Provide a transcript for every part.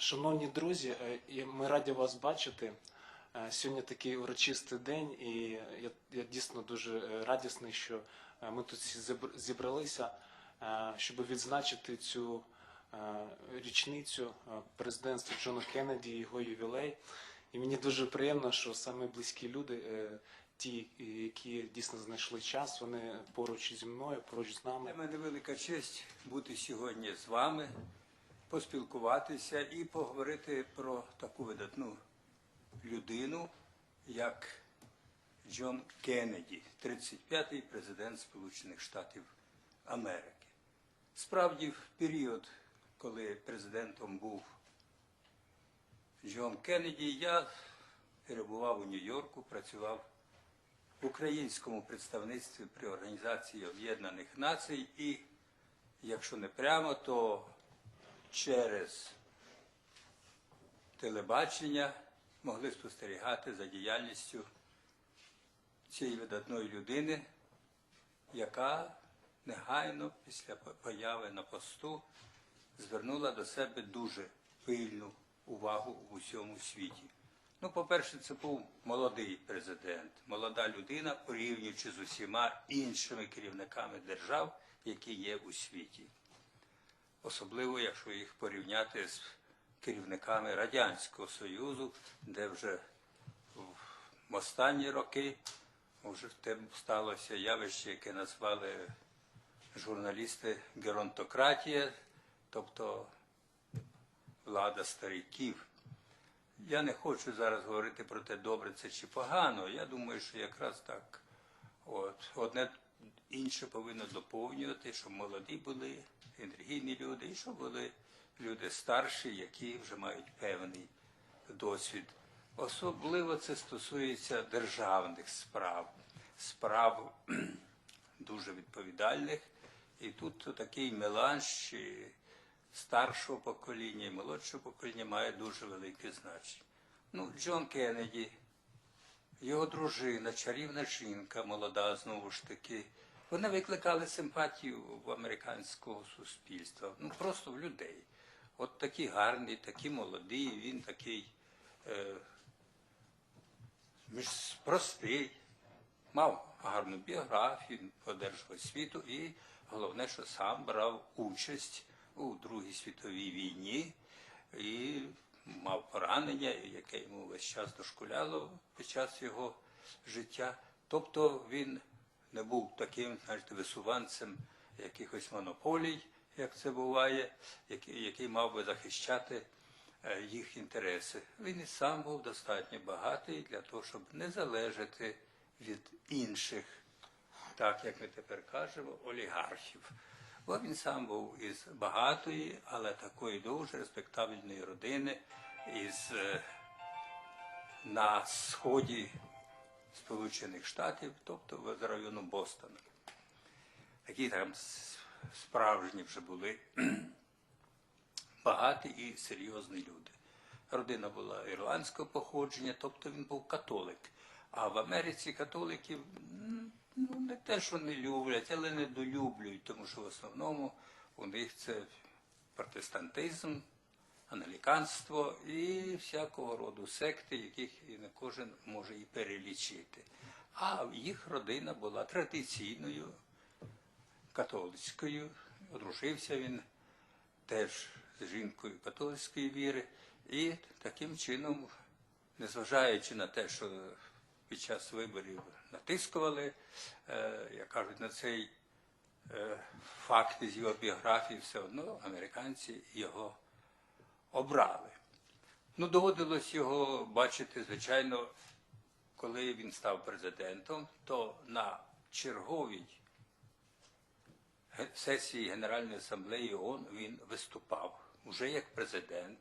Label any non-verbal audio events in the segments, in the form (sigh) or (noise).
Шановні друзі, е, ми раді вас бачити. Е, Сьогодні такий урочистий день, і я, я дійсно дуже е, радісний, що ми тут зібралися, щоб відзначити цю річницю президентства Джона Кеннеді, його ювілей. І мені дуже приємно, що саме близькі люди, ті, які дійсно знайшли час, вони поруч зі мною, поруч з нами. Для мене велика честь бути сьогодні з вами, поспілкуватися і поговорити про таку видатну людину, як Джон Кеннеді, 35-й президент Сполучених Штатів Америки. Справді, в період, коли президентом був Джон Кеннеді, я перебував у Нью-Йорку, працював в українському представництві при Організації Об'єднаних Націй і, якщо не прямо, то через телебачення могли спостерігати за діяльністю цієї видатної людини, яка негайно після появи на посту звернула до себе дуже пильну увагу в усьому світі. Ну, по-перше, це був молодий президент, молода людина, порівнюючи з усіма іншими керівниками держав, які є у світі. Особливо, якщо їх порівняти з керівниками Радянського Союзу, де вже в останні роки вже сталося явище, яке назвали журналісти геронтократія, тобто влада стариків. Я не хочу зараз говорити про те, добре це чи погано. Я думаю, що якраз так. От. Одне інше повинно доповнювати, щоб молоді були енергійні люди, і щоб були люди старші, які вже мають певний досвід. Особливо це стосується державних справ, справ (clears throat) дуже відповідальних. І тут такий меланж старшого покоління і молодшого покоління має дуже велике значення. Ну, Джон Кеннеді, його дружина, чарівна жінка, молода знову ж таки, вони викликали симпатію в американського суспільства, ну просто в людей. От такі гарні, такі молоді, він такий е, простий, мав гарну біографію, одержав освіту і головне, що сам брав участь у Другій світовій війні і мав поранення, яке йому весь час дошкуляло під час його життя. Тобто він не був таким, знаєте, висуванцем якихось монополій, як це буває, який, який мав би захищати е, їх інтереси. Він і сам був достатньо багатий для того, щоб не залежати від інших, так як ми тепер кажемо, олігархів. Бо він сам був із багатої, але такої дуже респектабельної родини, із е, на сході Сполучених Штатів, тобто з району Бостона. Такі там справжні вже були (clears throat) багаті і серйозні люди. Родина була ірландського походження, тобто він був католик. А в Америці католиків ну, не те, що не люблять, але не долюблюють, тому що в основному у них це протестантизм, англіканство і всякого роду секти, яких і не кожен може і перелічити. А їх родина була традиційною католицькою. Одружився він теж з жінкою католицької віри. І таким чином, незважаючи на те, що під час виборів натискували, е, як кажуть, на цей е, факт з його біографії, все одно американці його обрали. Ну, доводилось його бачити, звичайно, коли він став президентом, то на черговій сесії Генеральної асамблеї ООН він виступав уже як президент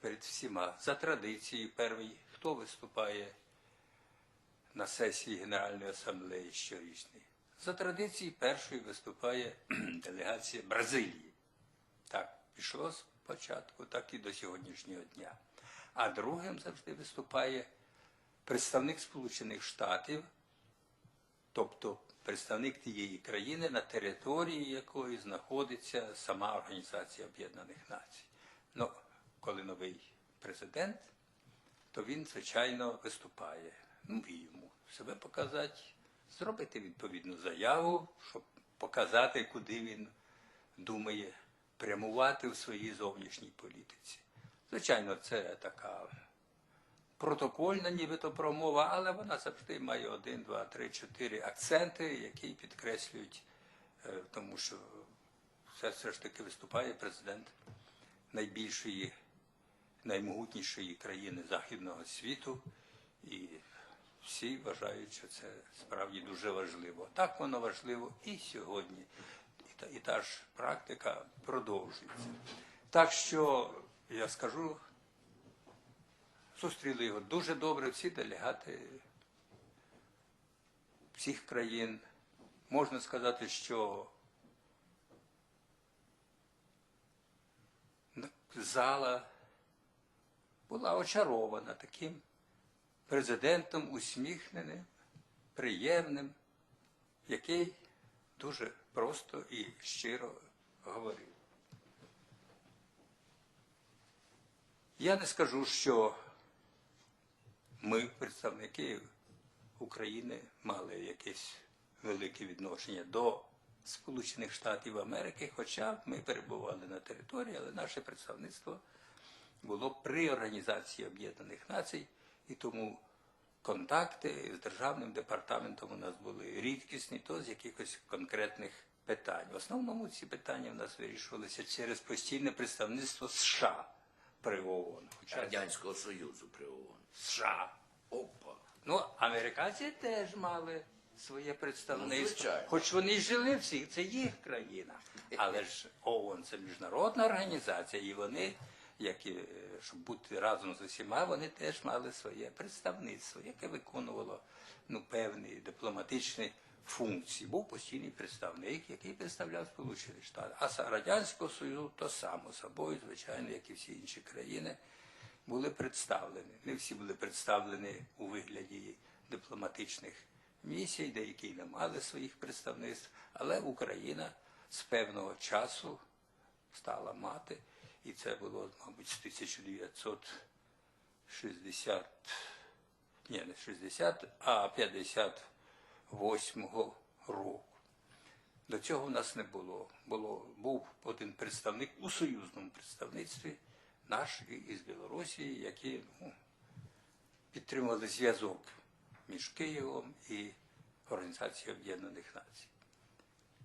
перед всіма. За традицією, перший, хто виступає на сесії Генеральної асамблеї щорічної? За традицією першою виступає (clears throat) делегація Бразилії. Так пішло спочатку, так і до сьогоднішнього дня. А другим завжди виступає представник Сполучених Штатів, тобто представник тієї країни, на території якої знаходиться сама Організація Об'єднаних Націй. Ну, коли новий президент, то він, звичайно, виступає. Ну і йому себе показати, зробити відповідну заяву, щоб показати, куди він думає прямувати в своїй зовнішній політиці. Звичайно, це така протокольна нібито промова, але вона завжди має один, два, три, чотири акценти, які підкреслюють, е, тому що все, все ж таки виступає президент найбільшої, наймогутнішої країни Західного світу, і всі вважають, що це справді дуже важливо. Так воно важливо і сьогодні. І та, ж практика продовжується. Так що я скажу, зустріли його дуже добре, всі делегати всіх країн. Можна сказати, що зала була очарована таким президентом усміхненим, приємним, який дуже просто і щиро говорив. Я не скажу, що ми, представники України, мали якесь велике відношення до Сполучених Штатів Америки, хоча ми перебували на території, але наше представництво було при Організації Об'єднаних Націй, і тому контакти з державним департаментом у нас були рідкісні, то з якихось конкретних питань. В основному ці питання в нас вирішувалися через постійне представництво США при ООН. Хоча Радянського Союзу при ООН. США. Опа. Ну, американці теж мали своє представництво. Ну. Хоч вони й жили всі, це їх країна. Але ж ООН це міжнародна організація, і вони, як і, е, щоб бути разом з усіма, вони теж мали своє представництво, яке виконувало ну, певні дипломатичні функції. Був постійний представник, який представляв Сполучені Штати. А Радянського Союзу то само собою, звичайно, як і всі інші країни були представлені. Не всі були представлені у вигляді дипломатичних місій, деякі не мали своїх представництв, але Україна з певного часу стала мати, і це було, мабуть, з 1960, ні, не 60, а 58 року. До цього в нас не було. було. Був один представник у союзному представництві, наш із Білорусі, які ну, підтримували зв'язок між Києвом і Організацією Об'єднаних Націй.